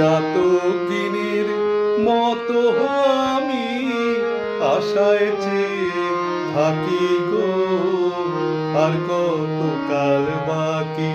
চাতকিনীর মতো আমি আশায় চেয়ে থাকি গো। আর কত কাল বাকি?